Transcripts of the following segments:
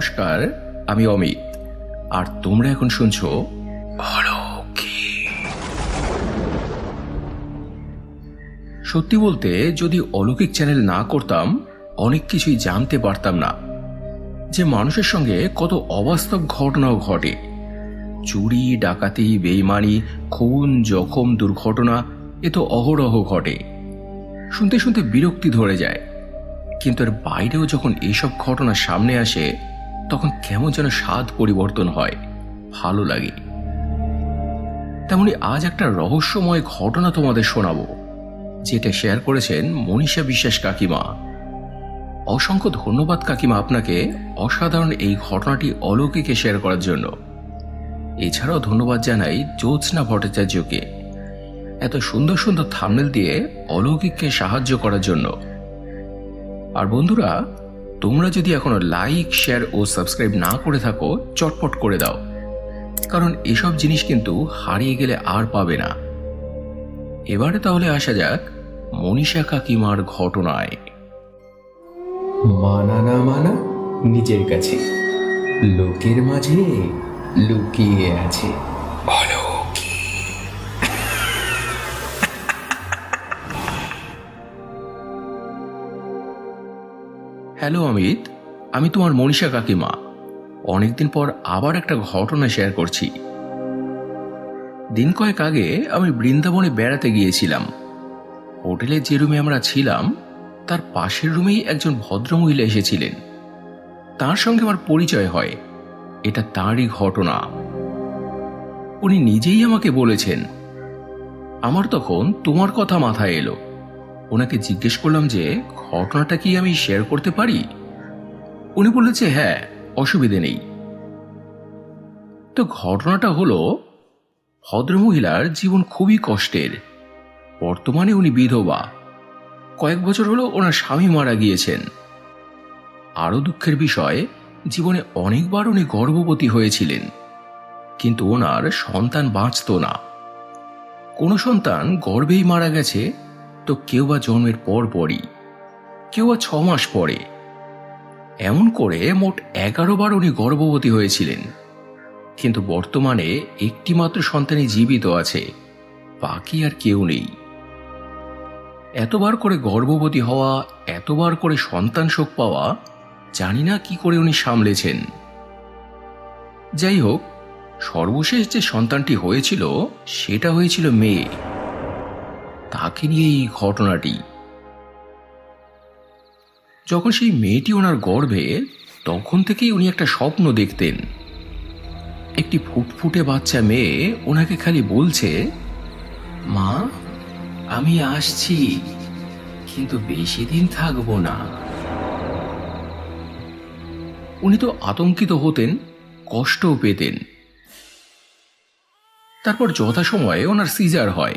নমস্কার, আমি অমিত। আর তোমরা এখন শুনছো সত্যি বলতে, যদি অলৌকিক চ্যানেল না করতাম, অনেক কিছুই জানতে পারতাম না। যে মানুষের সঙ্গে কত অবাস্তব ঘটনাও ঘটে। চুরি, ডাকাতি, বেইমানি, খুন, জখম, দুর্ঘটনা, এ তো অহরহ ঘটে। শুনতে শুনতে বিরক্তি ধরে যায়। কিন্তু এর বাইরেও যখন এইসব ঘটনা সামনে আসে তখন কেমন যেন স্বাদ পরিবর্তন হয়। ভালো লাগে। তেমনি আজ একটা রহস্যময় ঘটনা তোমাদের শোনাবো, যেটা শেয়ার করেছেন মনীষা বিশ্বাস কাকিমা। অসংখ্য ধন্যবাদ কাকিমা আপনাকে অসাধারণ এই ঘটনাটি অলৌকিকে শেয়ার করার জন্য। এছাড়াও ধন্যবাদ জানাই জ্যোৎস্না ভট্টাচার্যকে। এত সুন্দর সুন্দর থামনেল দিয়ে অলৌকিককে সাহায্য করার জন্য। আর বন্ধুরা তোমরা যদি এখনও লাইক শেয়ার ও সাবস্ক্রাইব না করে থাকো চটপট করে দাও। কারণ এসব জিনিস কিন্তু হারিয়ে গেলে আর পাবে না। এবারে তাহলে আসা যাক মনীষা কাকিমার ঘটনায়। মানা না মানা নিজের কাছে। লোকের মাঝে লুকিয়ে আছে। হ্যালো, অমিত। আমি তোমার মনীষা কাকিমা। অনেকদিন পর আবার একটা ঘটনা শেয়ার করছি। দিন কয়েক আগে আমি বৃন্দাবনে বেড়াতে গিয়েছিলাম। হোটেলে যে রুমে আমরা ছিলাম, তার পাশের রুমেই একজন ভদ্রমহিলা এসেছিলেন। তার সঙ্গে আমার পরিচয় হয়। এটা তাঁরই ঘটনা। উনি নিজেই আমাকে বলেছেন। আমার তখন তোমার কথা মাথায় এলো। ওনাকে জিজ্ঞেস করলাম যে, ঘটনাটা কি আমি শেয়ার করতে পারি? উনি বললেন যে হ্যাঁ অসুবিধে নেই। তো ঘটনাটা হলো, ভদ্রমহিলার জীবন খুবই কষ্টের। বর্তমানে উনি বিধবা। কয়েক বছর হলো ওনার স্বামী মারা গিয়েছেন। আরও দুঃখের বিষয়, জীবনে অনেকবার উনি গর্ভবতী হয়েছিলেন। কিন্তু ওনার সন্তান বাঁচত না। কোনো সন্তান গর্ভেই মারা গেছে তো কেউ বা জন্মের পর পরই, কেউ বা ছ মাস পরে। এমন করে মোট এগারো বার উনি গর্ভবতী হয়েছিলেন। কিন্তু বর্তমানে একটি মাত্র সন্তানই জীবিত আছে, বাকি আর কেউ নেই। এতবার করে গর্ভবতী হওয়া, এতবার করে সন্তান শোক পাওয়া, জানি না কি করে উনি সামলেছেন। যাই হোক, সর্বশেষ যে সন্তানটি হয়েছিল, সেটা হয়েছিল মেয়ে। তাকে নিয়ে এই ঘটনাটি। যখন সেই মেয়েটি ওনার গর্ভে, তখন থেকেই উনি একটা স্বপ্ন দেখতেন। একটি ফুটফুটে বাচ্চা মেয়ে ওনাকে খালি বলছে, মা, আমি আসছি, কিন্তু বেশি দিন থাকব না। উনি তো আতঙ্কিত হতেন, কষ্টও পেতেন। তারপর যথাসময়ে ওনার সিজার হয়।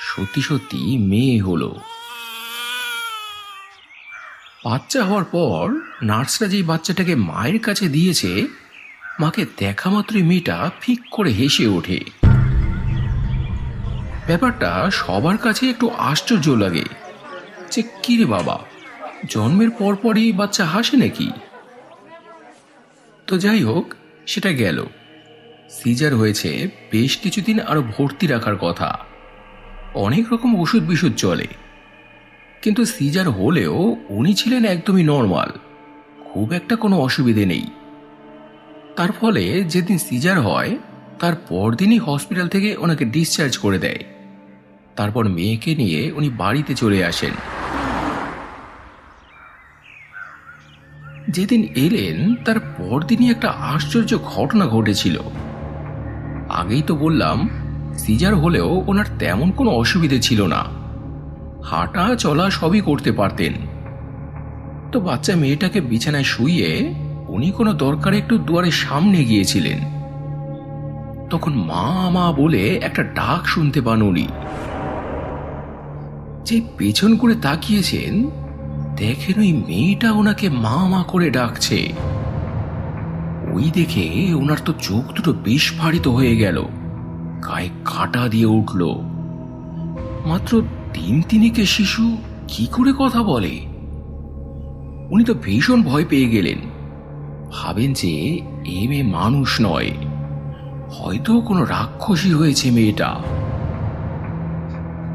সত্যি সত্যি মেয়ে হলো। বাচ্চা হওয়ার পর নার্সরা যেই বাচ্চাটাকে মায়ের কাছে দিয়েছে, মাকে দেখা মাত্রই মেয়েটা ফিক করে হেসে ওঠে। ব্যাপারটা সবার কাছে একটু আশ্চর্য লাগে। যে কিরে বাবা, জন্মের পরপরই বাচ্চা হাসে নাকি? তো যাই হোক, সেটা গেল। সিজার হয়েছে বেশ কিছুদিন আরও ভর্তি রাখার কথা। অনেক রকম ওষুধ বিষুধ চলে। কিন্তু সিজার হলেও উনি ছিলেন একদমই নর্মাল। খুব একটা কোনো অসুবিধে নেই। তার ফলে যেদিন সিজার হয়, তার পরদিনই হসপিটাল থেকে ওনাকে ডিসচার্জ করে দেয়। তারপর মেয়েকে নিয়ে উনি বাড়িতে চলে আসেন। যেদিন এলেন, তার পরদিনই একটা আশ্চর্য ঘটনা ঘটেছিল। আগেই তো বললাম সিজার হলেও ওনার তেমন কোনো অসুবিধে ছিল না। হাঁটা চলা সবই করতে পারতেন। তো বাচ্চা মেয়েটাকে বিছানায় শুইয়ে উনি কোনো দরকারে একটু দুয়ারের সামনে গিয়েছিলেন। তখন মা মা বলে একটা ডাক শুনতে পান উনি। যে পেছন করে তাকিয়েছেন, দেখেন ওই মেয়েটা ওনাকে মা মা করে ডাকছে। ওই দেখে ওনার তো চোখ দুটো বিস্ফারিত হয়ে গেল। গায়ে কাটা দিয়ে উঠল। মাত্র তিন তিনিকে শিশু কি করে কথা বলে? উনি তো ভীষণ ভয় পেয়ে গেলেন। ভাবেন যে এ মেয়ে মানুষ নয়। হয়তো কোনো রাক্ষসী হয়েছে মেয়েটা।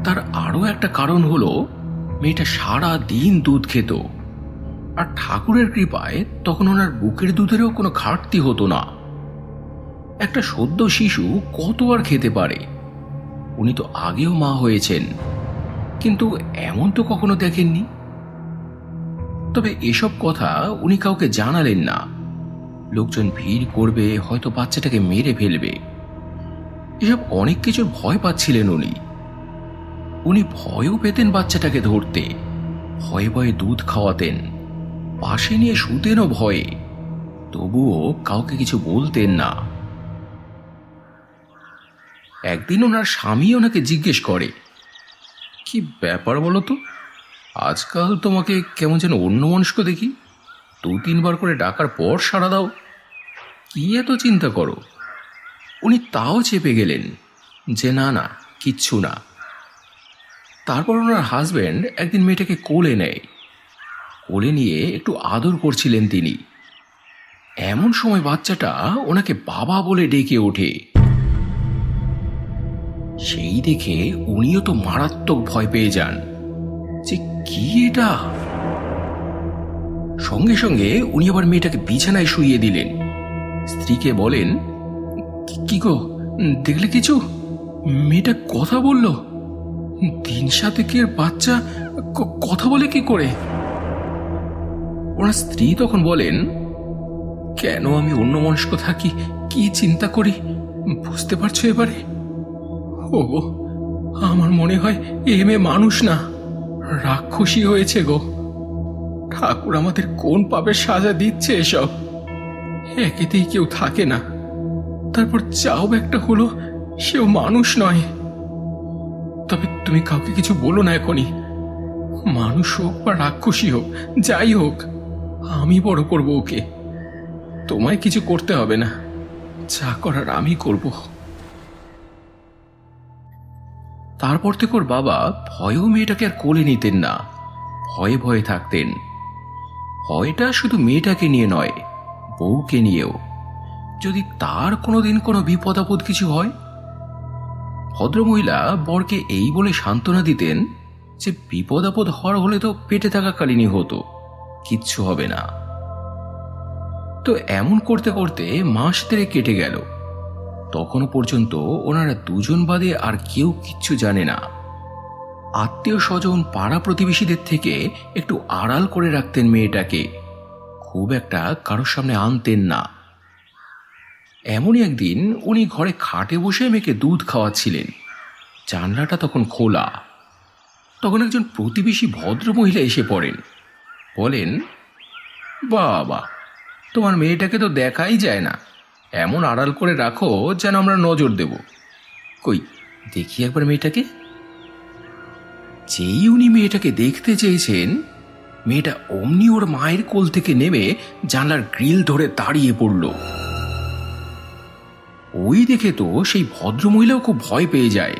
তার আরও একটা কারণ হলো, মেয়েটা সারা দিন দুধ খেত। আর ঠাকুরের কৃপায় তখন ওনার বুকের দুধেরও কোনো ঘাটতি হতো না। একটা সদ্য শিশু কত আর খেতে পারে? উনি তো আগেও মা হয়েছেন। কিন্তু এমন তো কখনো দেখেননি? তবে এসব কথা উনি কাউকে জানালেন না। লোকজন ভিড় করবে, হয়তো বাচ্চাটাকে মেরে ফেলবে। এসব অনেক কিছুর ভয় পাচ্ছিলেন উনি। উনি ভয়ও পেতেন বাচ্চাটাকে ধরতে। ভয়ে ভয়ে দুধ খাওয়াতেন। পাশে নিয়ে শুতেনও ভয়ে। তবুও কাউকে কিছু বলতেন না। একদিন ওনার স্বামী ওনাকে জিজ্ঞেস করে, কি ব্যাপার বলো তো? আজকাল তোমাকে কেমন যেন অন্য মনস্ক দেখি। দু তিনবার করে ডাকার পর সাড়া দাও। কি এত চিন্তা করো? উনি তাও চেপে গেলেন যে, না না, কিচ্ছু না। তারপর ওনার হাজব্যান্ড একদিন মেয়েটাকে কোলে নেয়। কোলে নিয়ে একটু আদর করছিলেন তিনি। এমন সময় বাচ্চাটা ওনাকে বাবা বলে ডেকে ওঠে। সেই দেখে উনিও তো মারাত্মক ভয় পেয়ে যান। যে কি এটা? সঙ্গে সঙ্গে উনি আবার মেয়েটাকে বিছানায় শুইয়ে দিলেন। স্ত্রীকে বলেন, "কি- গো, দেখলে কিছু? মেয়েটা কথা বলল। দিন সাতেকের বাচ্চা কথা বলে কি করে? ওনার স্ত্রী তখন বলেন, কেন আমি অন্য মনস্ক থাকি, কি চিন্তা করি? বুঝতে পারছ এবারে? ও গো আমার মনে হয় এ মেয়ে মানুষ না। রাক্ষসী হয়েছে গো। ঠাকুর আমাদের কোন পাপের সাজা দিচ্ছে এসব? একেতেই কেউ থাকে না। তারপর যাও একটা হলো, সেও মানুষ নয়। তবে তুমি কাউকে কিছু বলো না এখনই। মানুষ হোক বা রাক্ষসী হোক, যাই হোক, আমি বড় করব ওকে। তোমায় কিছু করতে হবে না। যা করার আমি করব। তারপর থেকে ওর বাবা ভয়েও মেয়েটাকে আর কোলে নিতেন না। ভয়ে ভয়ে থাকতেন। ভয়টা শুধু মেয়েটাকে নিয়ে নয়, বউকে নিয়েও। যদি তার কোনো দিন কোনো বিপদ আপদ কিছু হয়? ভদ্রমহিলা বরকে এই বলে সান্ত্বনা দিতেন যে বিপদ আপদ হওয়ার হলে তো পেটে থাকাকালীনই হতো, কিচ্ছু হবে না। তো এমন করতে করতে মাস তেরে কেটে গেল। তখনও পর্যন্ত ওনারা দুজন বাদে আর কেউ কিচ্ছু জানে না। আত্মীয় স্বজন পাড়া প্রতিবেশীদের থেকে একটু আড়াল করে রাখতেন মেয়েটাকে। খুব একটা কারোর সামনে আনতেন না। এমনই একদিন উনি ঘরে খাটে বসে মেয়েকে দুধ খাওয়াচ্ছিলেন। জানলাটা তখন খোলা। তখন একজন প্রতিবেশী ভদ্রমহিলা এসে পড়েন। বলেন, বাবা, তোমার মেয়েটাকে তো দেখাই যায় না। এমন আড়াল করে রাখো যেন আমরা নজর দেব। কই, দেখি একবার মেয়েটাকে। যেই উনি মেয়েটাকে দেখতে চেয়েছেন, মেয়েটা অমনি ওর মায়ের কোল থেকে নেমে জানলার গ্রিল ধরে দাঁড়িয়ে পড়ল। ওই দেখে তো সেই ভদ্রমহিলাও খুব ভয় পেয়ে যায়।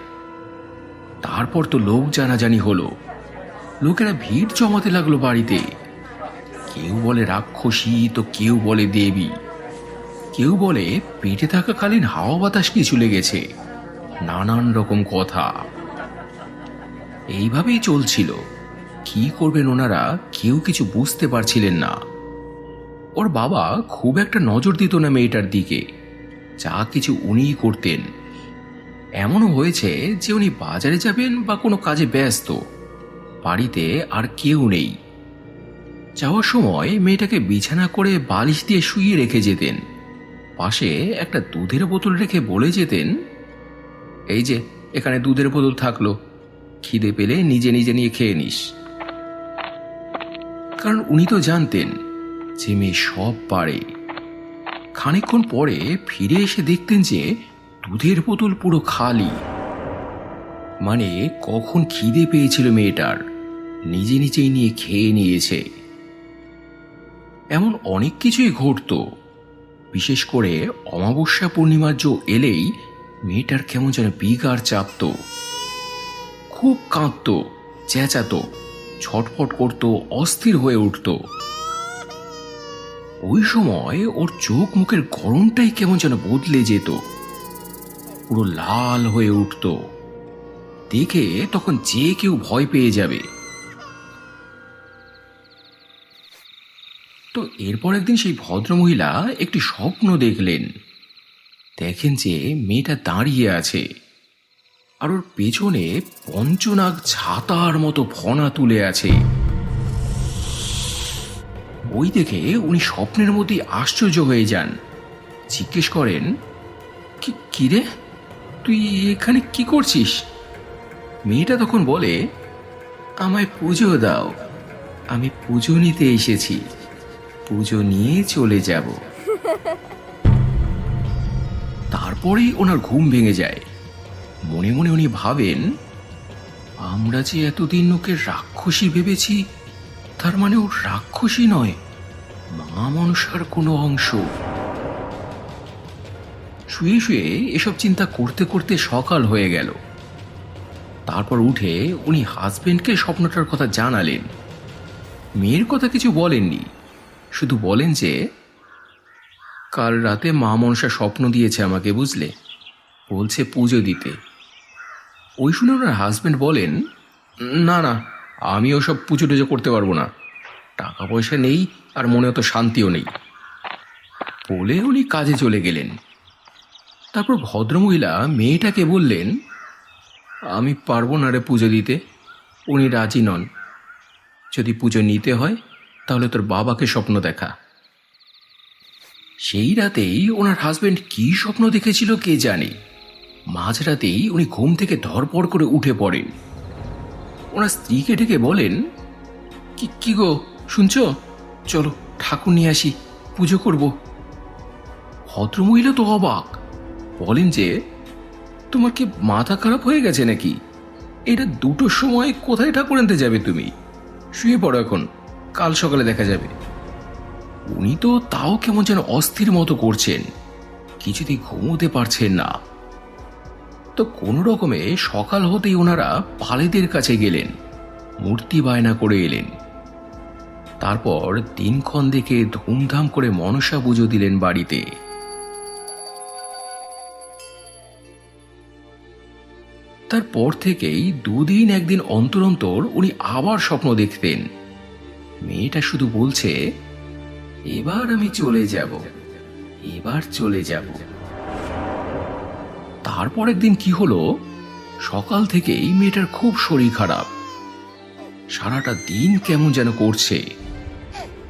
তারপর তো লোক জানাজানি হলো। লোকেরা ভিড় জমাতে লাগল বাড়িতে। কেউ বলে রাক্ষসী, তো কেউ বলে দেবী। কেউ বলে পেটে থাকাকালীন হাওয়া বাতাস কিছু লেগেছে। নানান রকম কথা। এইভাবেই চলছিল। কি করবেন ওনারা, কেউ কিছু বুঝতে পারছিলেন না। ওর বাবা খুব একটা নজর দিত না মেয়েটার দিকে। যা কিছু উনিই করতেন। এমনও হয়েছে যে উনি বাজারে যাবেন বা কোনো কাজে ব্যস্ত। বাড়িতে আর কেউ নেই। যাওয়ার সময় মেয়েটাকে বিছানা করে বালিশ দিয়ে শুইয়ে রেখে যেতেন। পাশে একটা দুধের বোতল রেখে বলে যেতেন, এই যে, এখানে দুধের বোতল থাকল। খিদে পেলে নিজে নিজে নিয়ে খেয়ে নিস। কারণ উনি তো জানতেন যে মেয়ে সব পারে। খানিকক্ষণ পরে ফিরে এসে দেখতেন যে দুধের বোতল পুরো খালি। মানে কখন খিদে পেয়েছিল মেয়েটার, নিজে নিজেই নিয়ে খেয়ে নিয়েছে। এমন অনেক কিছুই ঘটতো। বিশেষ করে অমাবস্যা পূর্ণিমার জো এলেই মেয়েটার কেমন যেন বিগার চাপত। খুব কাঁদত, চেঁচাতো, ছটফট করত, অস্থির হয়ে উঠত। ওই সময় ওর চোখ মুখের গরমটাই কেমন যেন বদলে যেত। পুরো লাল হয়ে উঠত। দেখে তখন যে কেউ ভয় পেয়ে যাবে। তো এরপর একদিন সেই ভদ্রমহিলা একটি স্বপ্ন দেখলেন। দেখেন যে মেয়েটা দাঁড়িয়ে আছে আর ওর পেছনে পঞ্চনাগ ছাতার মতো ফনা তুলে আছে। ওই দেখে উনি স্বপ্নের মধ্যেই আশ্চর্য হয়ে যান। জিজ্ঞেস করেন, কি কিরে তুই এখানে কি করছিস? মেয়েটা তখন বলে, আমায় পুজো দাও। আমি পুজো নিতে এসেছি। পুজো নিয়ে চলে যাব। তারপরেই ওনার ঘুম ভেঙে যায়। মনে মনে উনি ভাবেন, আমরা যে এতদিন ওকে রাক্ষসী ভেবেছি, তার মানে ও রাক্ষসী নয়, মা মনসার কোনো অংশ। শুয়ে শুয়ে এসব চিন্তা করতে করতে সকাল হয়ে গেল। তারপর উঠে উনি হাজবেন্ডকে স্বপ্নটার কথা জানালেন। মেয়ের কথা কিছু বলেননি। শুধু বলেন যে, কাল রাতে মা মনসা স্বপ্ন দিয়েছে আমাকে, বুঝলে? বলছে পুজো দিতে। ওই শুনে ওনার হাজবেন্ড বলেন, না না, আমি ওসব পুজো টুজো করতে পারব না। টাকা পয়সা নেই আর মনে অত শান্তিও নেই। বলে উনি কাজে চলে গেলেন। তারপর ভদ্রমহিলা মেয়েটাকে বললেন, আমি পারব না রে পুজো দিতে, উনি রাজি নন। যদি পুজো নিতে হয় তাহলে তোর বাবাকে স্বপ্ন দেখা। সেই রাতেই ওনার হাজবেন্ড কি স্বপ্ন দেখেছিল কে জানে। মাঝরাতেই উনি ঘুম থেকে ধরপড় করে উঠে পড়েন। ওনার স্ত্রীকে ডেকে বলেন, কি কি গো, শুনছো? চলো ঠাকুর নিয়ে আসি, পুজো করব। ভদ্রমহিলা তো অবাক। বলেন যে, তোমার কি মাথা খারাপ হয়ে গেছে নাকি? এটা দুটোর সময় কোথায় ঠাকুর আনতে যাবে তুমি? শুয়ে পড়ো এখন। কাল সকালে দেখা যাবে। উনি তো তাও কেমন যেন অস্থির মতো করছেন। কিছুতেই ঘুমোতে পারছেন না। তো কোনো রকমে সকাল হতেই ওনারা পালেদের কাছে গেলেন, মূর্তি বায়না করে এলেন। তারপর দিনক্ষণ দেখে ধুমধাম করে মনসা পুজো দিলেন বাড়িতে। তারপর থেকেই দুদিন একদিন অন্তর অন্তর উনি আবার স্বপ্ন দেখতেন। মেয়েটা শুধু বলছে, এবার আমি চলে যাব, এবার চলে যাব। তারপরের দিন কি হলো? সকাল থেকেই মেয়েটার খুব শরীর খারাপ। সারাটা দিন কেমন যেন করছে।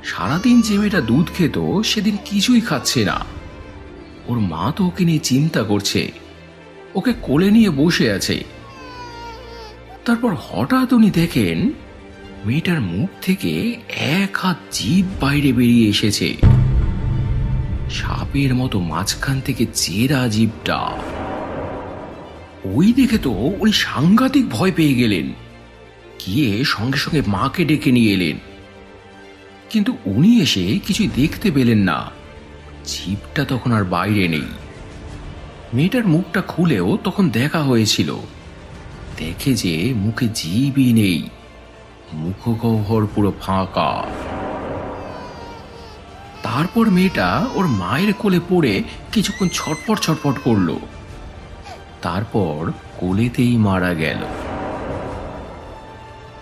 সারাদিন যে মেয়েটা দুধ খেত, সেদিন কিছুই খাচ্ছে না। ওর মা তো ওকে নিয়ে চিন্তা করছে। ওকে কোলে নিয়ে বসে আছে। তারপর হঠাৎ উনি দেখেন মেয়েটার মুখ থেকে এক হাত জিভ বাইরে বেরিয়ে এসেছে। সাপের মতো মাঝখান থেকে চেরা জিভটা। ওই দেখে তো উনি সাংঘাতিক ভয় পেয়ে গেলেন। গিয়ে সঙ্গে সঙ্গে মাকে ডেকে নিয়ে এলেন। কিন্তু উনি এসে কিছুই দেখতে পেলেন না। জিভটা তখন আর বাইরে নেই। মেয়েটার মুখটা খুলেও তখন দেখা হয়েছিল। দেখে যে মুখে জীবই নেই। মুখগহ্বর পুরো ফাঁকা। তারপর মেয়েটা ওর মায়ের কোলে পড়ে কিছুক্ষণ ছটপট ছটপট করল। তারপর কোলেতেই মারা গেল।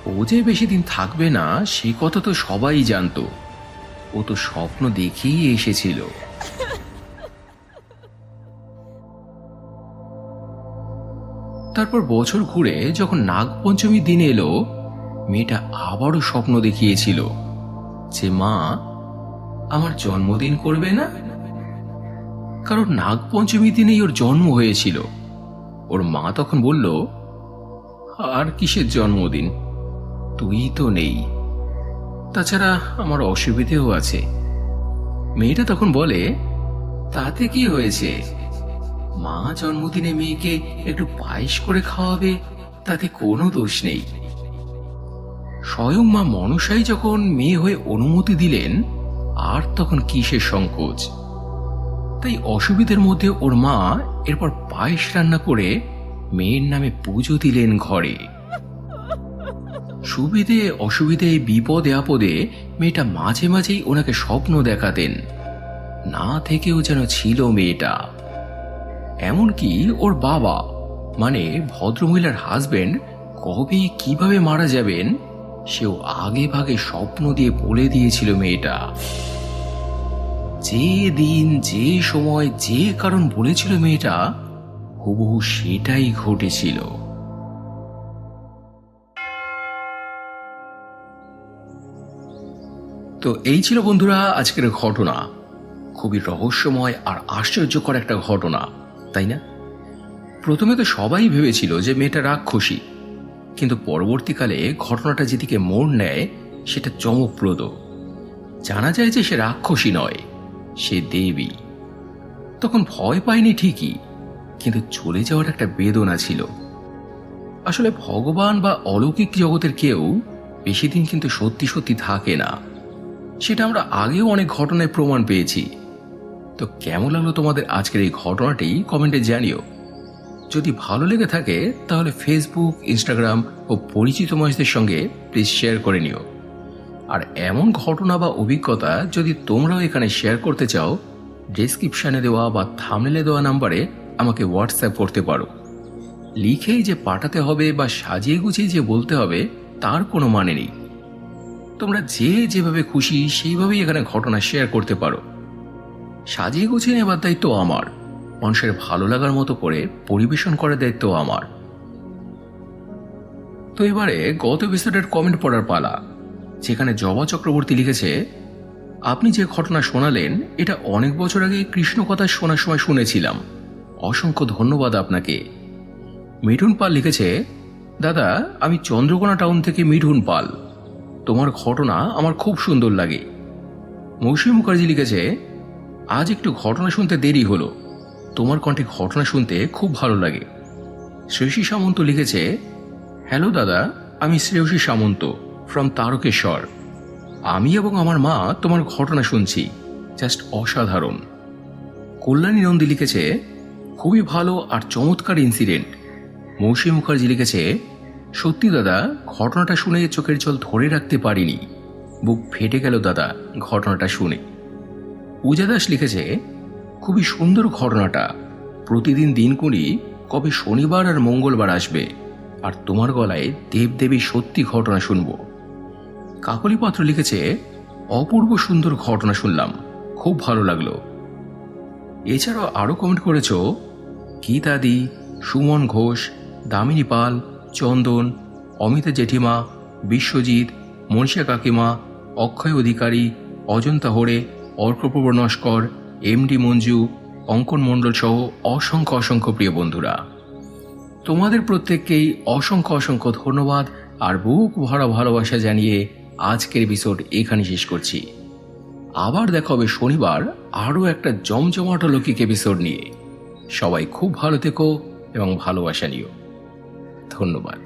ও যে বেশি দিন থাকবে না, সে কথা তো সবাই জানতো। ও তো স্বপ্ন দেখেই এসেছিল। তারপর বছর ঘুরে যখন নাগপঞ্চমী দিন এলো মেয়েটা আবারও স্বপ্ন দেখিয়েছিল যে মা আমার জন্মদিন করবে না। কারণ নাগপঞ্চমী দিনেই ওর জন্ম হয়েছিল। ওর মা তখন বলল, আর কিসের জন্মদিন? তুই তো নেই। তাছাড়া আমার অসুবিধেও আছে। মেয়েটা তখন বলে, তাতে কি হয়েছে? মা জন্মদিনে মেয়েকে একটু পায়েস করে খাওয়াবে, তাতে কোনো দোষ নেই। স্বয়ং মা মনসাই যখন মেয়ে হয়ে অনুমতি দিলেন, আর তখন কিসের সংকোচ? তাই অসুবিধার মধ্যে ওর মা এরপর পায়েস রান্না করে মেয়ের নামে পুজো দিলেন ঘরে। সুবিধে অসুবিধে, বিপদে আপদে মেয়েটা মাঝে মাঝেই ওনাকে স্বপ্ন দেখাতেন। না থেকেও যেন ছিল মেয়েটা। এমনকি ওর বাবা মানে ভদ্রমহিলার হাজবেন্ড কবে কীভাবে মারা যাবেন সেও আগে ভাগে স্বপ্ন দিয়ে বলে দিয়েছিল মেয়েটা। যে দিন, যে সময়, যে কারণ বলেছিল মেয়েটা, হুবহু সেটাই ঘটেছিল। তো এই ছিল বন্ধুরা আজকের ঘটনা। খুবই রহস্যময় আর আশ্চর্যকর একটা ঘটনা, তাই না? প্রথমে তো সবাই ভেবেছিল যে মেয়েটা রাক্ষসী। কিন্তু পরবর্তীকালে ঘটনাটা যেদিকে মোড় নেয়, সেটা চমকপ্রদ। জানা যায় যে সে রাক্ষসী নয়, সে দেবী। তখন ভয় পায়নি ঠিকই, কিন্তু চলে যাওয়ার একটা বেদনা ছিল। আসলে ভগবান বা অলৌকিক জগতের কেউ বেশি দিন কিন্তু সত্যি সত্যি থাকে না। সেটা আমরা আগেও অনেক ঘটনায় প্রমাণ পেয়েছি। তো কেমন লাগল তোমাদের আজকের এই ঘটনাটি? কমেন্টে জানিও। যদি ভালো লেগে থাকে, তাহলে ফেসবুক ইনস্টাগ্রাম ও পরিচিত মানুষদের সঙ্গে প্লিজ শেয়ার করে নিও। আর এমন ঘটনা বা অভিজ্ঞতা যদি তোমরাও এখানে শেয়ার করতে চাও ডেসক্রিপশনে দেওয়া বা থামনেলে দেওয়া নাম্বারে আমাকে হোয়াটসঅ্যাপ করতে পারো। লিখেই যে পাঠাতে হবে বা সাজিয়ে গুছিয়ে যে বলতে হবে, তার কোনো মানে নেই। তোমরা যে যেভাবে খুশি, সেইভাবেই এখানে ঘটনা শেয়ার করতে পারো। সাজিয়ে গুছিয়ে নেবার দায়িত্ব আমার। মানুষের ভালো লাগার মতো করে পরিবেশন করার দায়িত্ব আমার। তো এবারে গত এপিসোডের কমেন্ট পড়ার পালা, যেখানে জবা চক্রবর্তী লিখেছে, আপনি যে ঘটনা শোনালেন, এটা অনেক বছর আগে কৃষ্ণ কথা শোনার সময় শুনেছিলাম। অসংখ্য ধন্যবাদ আপনাকে। মিঠুন পাল লিখেছে, দাদা, আমি চন্দ্রকোনা টাউন থেকে মিঠুন পাল। তোমার ঘটনা আমার খুব সুন্দর লাগে। মৌসুমী মুখার্জি লিখেছে, আজ একটু ঘটনা শুনতে দেরি হলো। তোমার কণ্ঠে ঘটনা শুনতে খুব ভালো লাগে। শ্রেয়সী সামন্ত লিখেছে, হ্যালো দাদা, আমি শ্রেয়সী সামন্ত ফ্রম তারকেশ্বর। আমি এবং আমার মা তোমার ঘটনা শুনছি জাস্ট অসাধারণ। কল্যাণী নন্দী লিখেছে, খুবই ভালো আর চমৎকার ইনসিডেন্ট মৌসুমী মুখার্জি লিখেছে, সত্যি দাদা, ঘটনাটা শুনে চোখের জল ধরে রাখতে পারিনি। বুক ফেটে গেল দাদা, ঘটনাটা শুনে। পূজা দাস লিখেছে খুবই সুন্দর ঘটনাটা। প্রতিদিন দিনকুনি কবে শনিবার আর মঙ্গলবার আসবে, আর তোমার গলায় দেবদেবী সত্যি ঘটনা শুনব। কাকলি পাত্র লিখেছে, অপূর্ব সুন্দর ঘটনা শুনলাম, খুব ভালো লাগল। এছাড়াও আরও কমেন্ট করেছ গীতাদি সুমন ঘোষ, দামিনী পাল, চন্দন, অমিতা জেঠিমা, বিশ্বজিৎ মনীষা কাকিমা, অক্ষয় অধিকারী, অজন্তা হোড়ে অর্কপ্রভ নস্কর এমডি মঞ্জু, অঙ্কন মণ্ডল সহ অসংখ্য অসংখ্য প্রিয় বন্ধুরা। তোমাদের প্রত্যেককেই অসংখ্য অসংখ্য ধন্যবাদ আর বুক ভরা ভালোবাসা জানিয়ে আজকের এপিসোড এখানে শেষ করছি। আবার দেখা হবে শনিবার আরও একটা জমজমাট লৌকিক এপিসোড নিয়ে। সবাই খুব ভালো থেকো এবং ভালোবাসা নিও। ধন্যবাদ।